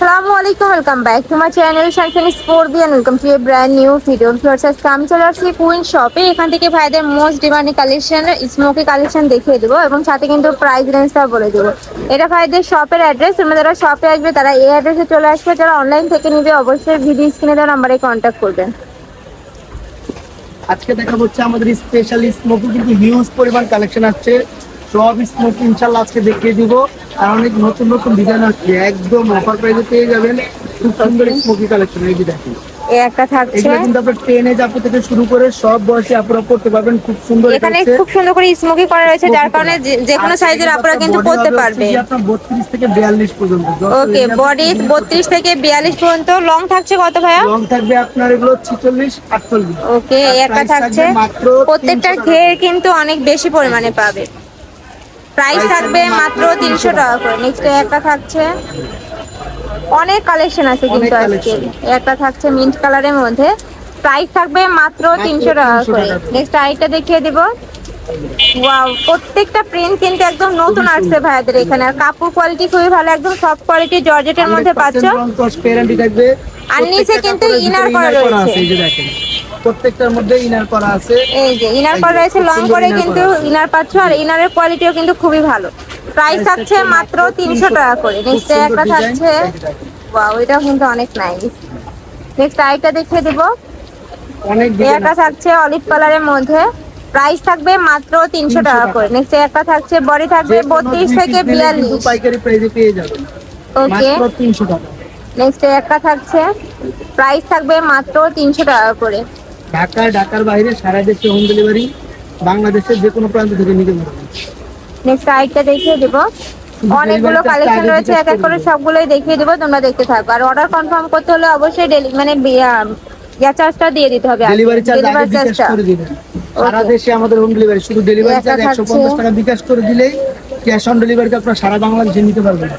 আসসালামু আলাইকুম welcome back to channel সাইফেন স্পোর্টবি and welcome to a brand new video আজকে আমি চলে আসছি কুইন শপে এখান থেকে ভাইদের most demanding collection smoky collection দেখিয়ে দেবো এবং সাথে কিন্তু প্রাইস রেঞ্জটাও বলে দেবো। এটা ভাইদের শপের অ্যাড্রেস তোমরা যারা শপে আসবে, তারা এই অ্যাড্রেসে চলে আসবে। যারা অনলাইন থেকে নিবে, অবশ্যই ভিডিও স্ক্রিনে দেওয়া নাম্বারে কন্ট্যাক্ট করবেন। আজকে দেখা হচ্ছে আমাদের স্পেশাল স্মোকি কিন্তু হিউজ পরিমাণ কালেকশন আসছে। সব স্মোকি ইনশাল্লাহ আজকে দেখিয়ে দিব। আর অনেক নতুন নতুন ডিজাইন আসছে। একদম অফার প্রাইসে পেয়ে যাবেন। খুব সুন্দর স্মোকি কালেকশন এই যে দেখেন। এই একটা থাকছে। এগুলো কিন্তু আপনার টেনে আপু থেকে শুরু করে সব বয়সে আপনারা পড়তে পারবেন। খুব সুন্দর এখানে খুব সুন্দর করে স্মোকি করা রয়েছে যার কারণে যে- কোনো সাইজের আপনারা কিন্তু পারবে। আপনার বত্রিশ থেকে বিয়াল্লিশ পর্যন্ত। ওকে বডি বত্রিশ থেকে বিয়াল্লিশ পর্যন্ত। লং থাকছে কত ভাইয়া? লং থাকবে আপনার এগুলো ওকে একটা থাকছে। মাত্র 300 ঘের কিন্তু অনেক বেশি পরিমাণে পাবে। প্রাইস থাকবে মাত্র তিনশো টাকা করে। নেক্সট একটা থাকছে। অনেক কালেকশন আছে কিন্তু আজকে। একটা থাকছে মিন্ট কালারের মধ্যে। প্রাইস থাকবে মাত্র তিনশো টাকা করে। নেক্সট আরেকটা দেখিয়ে দিব। ওয়াও প্রত্যেকটা প্রিন্ট কিন্তু একদম নতুন আসছে ভাইয়াদের এখানে। আর কাপড় কোয়ালিটি খুবই ভালো একদম সফট কোয়ালিটি জর্জেটের মধ্যে পাচ্ছ। গ্যারান্টি থাকবে। আর নিচে কিন্তু ভিতরে করা রয়েছে। আছে, এই যে দেখেন। প্রত্যেকটার মধ্যে ইনার করা আছে। এই যে ইনার করা যে, রয়েছে লং করে কিন্তু ইনার পাচ্ছ আর ইনারের কোয়ালিটিও কিন্তু খুবই ভালো। প্রাইস থাকছে মাত্র মাত্র তিনশো 300 টাকা করে। নেক্সট একটা থাকছে। ওয়াও এটা কিন্তু অনেক নাইস নেক্সট দেখিয়ে দিব। অনেক ডিজাইন থাকছে অলিভ কালারের মধ্যে। প্রাইস থাকবে মাত্র তিনশো টাকা। করে। নেক্সট একটা থাকছে বডি থাকবে বত্রিশ থেকে বিয়াল্লিশ। পাইকারি প্রাইসে পেয়ে যাবেন ওকে 300 টাকা। নেক্সট একটা থাকছে প্রাইস থাকবে মাত্র তিনশো টাকা করে। ঢাকা ঢাকার বাইরে সারা দেশে হোম ডেলিভারি বাংলাদেশের যে কোনো প্রান্ত থেকে নিতে পারবেন নেক্সট আরেকটা দেখিয়ে দেব। অনেকগুলো কালেকশন রয়েছে এক এক করে সবগুলোই দেখিয়ে দেবো তোমরা দেখতে থাকো। আর অর্ডার কনফার্ম করতে হলে অবশ্যই ডেলি মানে ইয়া চার্জটা দিয়ে দিতে হবে ডেলিভারি চার্জটা সারা দেশে আমাদের হোম ডেলিভারি শুধু ডেলিভারি চার্জ একশো পঞ্চাশ টাকা বিকাশ করে দিলেই ক্যাশ অন ডেলিভারিতে আপনার সারা বাংলাদেশে নিতে পারবেন।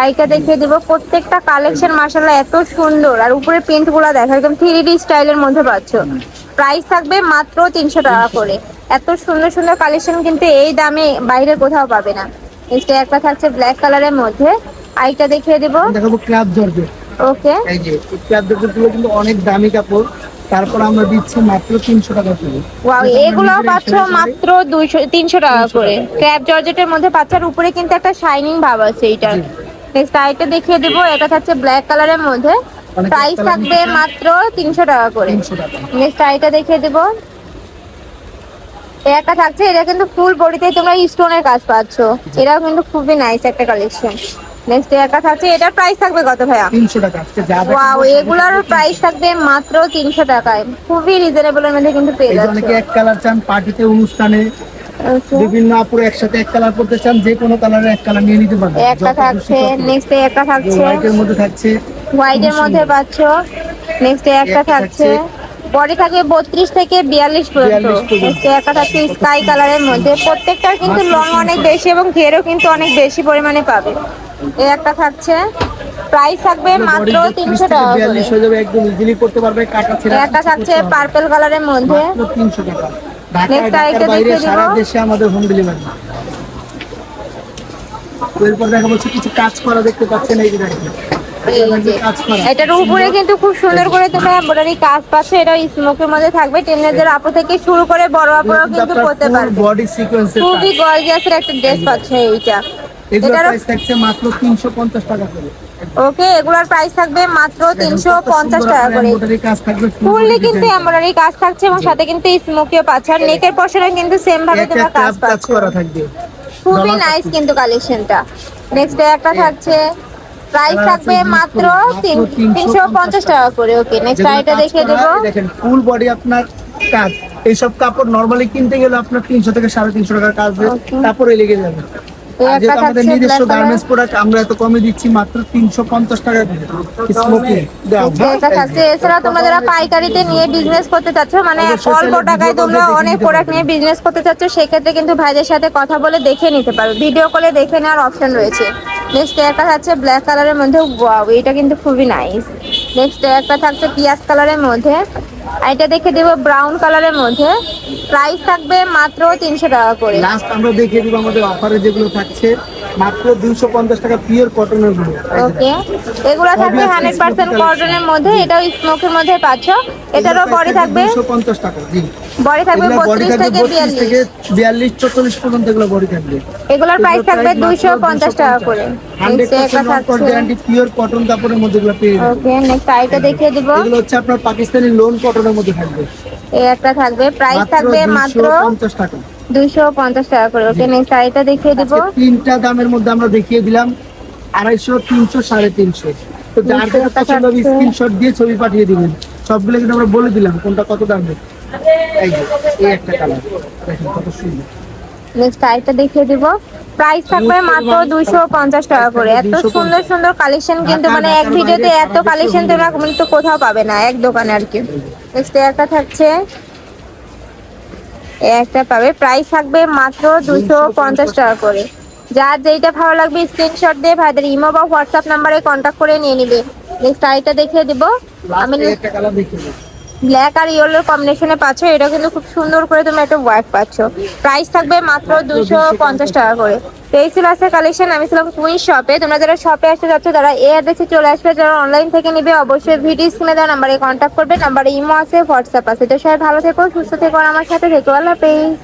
আরেকটা দেখিয়ে দেবো প্রত্যেকটা কালেকশন মাসাল্লাহ এত সুন্দর। আর উপরে প্রিন্টগুলো দেখো একদম থ্রি ডি স্টাইলের মধ্যে পাচ্ছ। প্রাইস থাকবে মাত্র তিনশো টাকা করে। এত সুন্দর সুন্দর কালেকশন কিন্তু এই দামে বাইরে কোথাও পাবে না। নেক্সট একটা থাকছে ব্ল্যাক কালারের মধ্যে। আরেকটা দেখিয়ে দেবো। দেখাবো ক্লাব জর্জেট। ওকে এই যে ক্লাব জর্জেটগুলো কিন্তু অনেক দামি কাপড়। তারপর আমরা দিচ্ছি মাত্র তিনশো টাকা করে। ওয়াও এগুলো পাচ্ছ মাত্র দুইশো তিনশো টাকা করে। ক্র্যাপ জর্জেটের মধ্যে পাচ্ছ আর উপরে কিন্তু একটা শাইনিং ভাব আছে এইটার। নেক্সট আরেকটা দেখিয়ে দেবো। এটা থাকছে ব্ল্যাক কালারের মধ্যে। প্রাইস থাকবে মাত্র তিনশো টাকা করে। নেক্সট আরেকটা দেখিয়ে দেবো। একটা থাকছে এটা কিন্তু ফুল বডিতে তোমরা স্টোনের কাজ পাচ্ছ। এটাও কিন্তু খুবই নাইস একটা কালেকশন নেক্সট একটা থাকছে এটার প্রাইস থাকবে কত ভাইয়া? তিনশো টাকা আজকে যা ওয়াও এগুলোর প্রাইস থাকবে মাত্র তিনশো টাকায়। খুবই রিজনেবলের মধ্যে কিন্তু পেয়ে যাচ্ছে। অনেকে এক কালার চান পার্টিতে অনুষ্ঠানে বিভিন্ন আপুর একসাথে এক কালার পড়তে চান যে কোনো কালারের এক কালার নিয়ে নিতে পারবেন। একটা থাকছে নেক্সট একটা থাকছে হোয়াইটের মধ্যে থাকছে। হোয়াইটের মধ্যে পাচ্ছ। নেক্সট একটা থাকছে। বডি থাকে বত্রিশ থেকে বিয়াল্লিশ পর্যন্ত। 42 পর্যন্ত। নেক্সট একটা থাকছে স্কাই কালারের মধ্যে। প্রত্যেকটার কিন্তু লং অনেক বেশি এবং ঘেরও কিন্তু অনেক বেশি পরিমাণে পাবে। একটা থাকছে। প্রাইস থাকবে মাত্র তিনশো টাকা করে। বিয়াল্লিশ হয়ে যাবে একদম ইজিলি করতে পারবে কাটা ছেড়ে একটা থাকছে পার্পল কালারের মধ্যে। মাত্র তিনশো টাকা। আরেকটা সারা দেশে আমাদের হোম ডেলিভারি এরপর দেখা যাচ্ছে কিছু কাজ করা দেখতে পাচ্ছেন এই যে এটার উপরে কিন্তু খুব সুন্দর করে তোমরা এমব্রয়ডারি কাজ পাচ্ছ। এটা স্মোকের মধ্যে থাকবে। টেনেজের আপু থেকে শুরু করে বড় আপুরাও কিন্তু পড়তে পারবে। বডি সিকোয়েন্সের খুবই গর্জিয়াসের একটা ড্রেস পাচ্ছে এইটা। ওকে এগুলোর প্রাইস থাকবে মাত্র তিনশো পঞ্চাশ টাকা করে। ফুললি কিন্তু এমব্রয়ডারি কাজ থাকছে এবং সাথে কিন্তু স্মোকিও পাচ্ছে। আর নেকের পশনে কিন্তু সেম ভাবে কাজ পাচ্ছ। খুবই নাইস কিন্তু কালেকশনটা নেক্সট একটা থাকছে। প্রাইস থাকবে মাত্র করুন, মাত্র তিন- 350 তিনশো পঞ্চাশ টাকা। করে। ওকে নেক্সট আরেকটা দেখিয়ে করা, দেবো। এই ফুল বডি আপনার কাজ। এইসব কাপড় নরমালি কিনতে গেলে আপনার তিনশো থেকে সাড়ে তিনশো টাকার কাজ লেগে যাবে। আর যেহেতু আমাদের নিজস্ব গার্মেন্টস প্রোডাক্ট আমরা এত কমে দিচ্ছি মাত্র তিনশো পঞ্চাশ টাকা স্মোকি এটা থাকছে এছাড়া তোমরা যারা পাইকারিতে নিয়ে বিজনেস করতে চাচ্ছ মানে অল্প টাকায় তোমরা অনেক প্রোডাক্ট নিয়ে বিজনেস করতে চাচ্ছ সেক্ষেত্রে কিন্তু ভাইদের সাথে কথা বলে দেখে নিতে পারো ভিডিও কলে দেখে নেওয়ার অপশন রয়েছে। নেক্সট একটা থাকছে ব্ল্যাক কালারের মধ্যে ওয়াও এটা কিন্তু খুবই নাইস নেক্সট একটা থাকছে পিয়াজ কালারের মধ্যে। আর এটা দেখে দেবো ব্রাউন কালারের মধ্যে। প্রাইস থাকবে মাত্র তিনশো টাকা করে। লাস্ট আমরা দেখিয়ে দিব আমাদের অফারে যেগুলো থাকছে মাত্র দুইশো পঞ্চাশ টাকা পিওর কটনের ওকে এগুলো থাকবে আছে হান্ড্রেড পার্সেন্ট smoky কটনের মধ্যে এটাও স্মোকের মধ্যে পাচ্ছ। এটারও বডি থাকবে দুইশো পঞ্চাশ টাকা জি। বডি থাকবে থেকে থেকে পর্যন্ত এগুলো বডি থাকবে। এগুলোর প্রাইস থাকবে টাকা করে। গ্যারান্টি পিওর কটন কাপড়ের মধ্যে এগুলো পেয়ে ওকে নেক্সট আইটা দেখিয়ে দিব। এগুলো হচ্ছে আপনার পাকিস্তানি লোন কটনের মধ্যে থাকবে। এই একটা থাকবে। প্রাইস থাকবে মাত্র পঞ্চাশ টাকা। দুইশো পঞ্চাশ টাকা করে। ওকে নেক্সট আইটা দেখিয়ে দিব। তিনটা দামের মধ্যে আমরা দেখিয়ে দিলাম। আড়াইশো তিনশো সাড়ে তিনশো। তো যার যেটা পছন্দ হবে স্ক্রিনশট দিয়ে ছবি পাঠিয়ে দিবেন। সবগুলো কিন্তু আমরা বলে দিলাম কোনটা কত দামের এই এই একটা কালার দেখেন কত সুন্দর। নেক্সট আইটা দেখিয়ে দিব। প্রাইস থাকবে মাত্র দুইশো পঞ্চাশ টাকা করে। এত সুন্দর সুন্দর কালেকশন কিন্তু মানে এক ভিডিওতে এত কালেকশন তোমরা কিন্তু কোথাও পাবে না এক দোকানে আর কি। নেক্সট একটা থাকছে। একটা পাবে। প্রাইস থাকবে মাত্র দুশো পঞ্চাশ টাকা করে। যার যেইটা ভালো লাগবে স্ক্রিনশট দিয়ে ভাইদের ইমো বা হোয়াটসঅ্যাপ নাম্বারে কন্ট্যাক্ট করে নিয়ে নিবে। নেক্সট আইটা দেখিয়ে দিব। আমি ব্ল্যাক আর ইয়েলোর কম্বিনেশনে পাচ্ছ, এটা কিন্তু খুব সুন্দর করে তুমি একটা ওয়ার্ক পাচ্ছ। প্রাইস থাকবে মাত্র দুশো পঞ্চাশ টাকা করে। এই ছিল আজকের কালেকশন আমি ছিলাম কুইন শপে তোমরা যারা শপে আসতে যাচ্ছ, তারা এই অ্যাড্রেসে চলে আসবে। যারা অনলাইন থেকে নিবে, অবশ্যই ভিডিও স্ক্রিনে দেওয়া নাম্বারে কন্ট্যাক্ট করবে। নাম্বারে ইমো আছে হোয়াটসঅ্যাপ আছে। তো সবাই ভালো থেকো, সুস্থ থেকো আমার সাথে থেকো। আল্লাহ হাফেজ।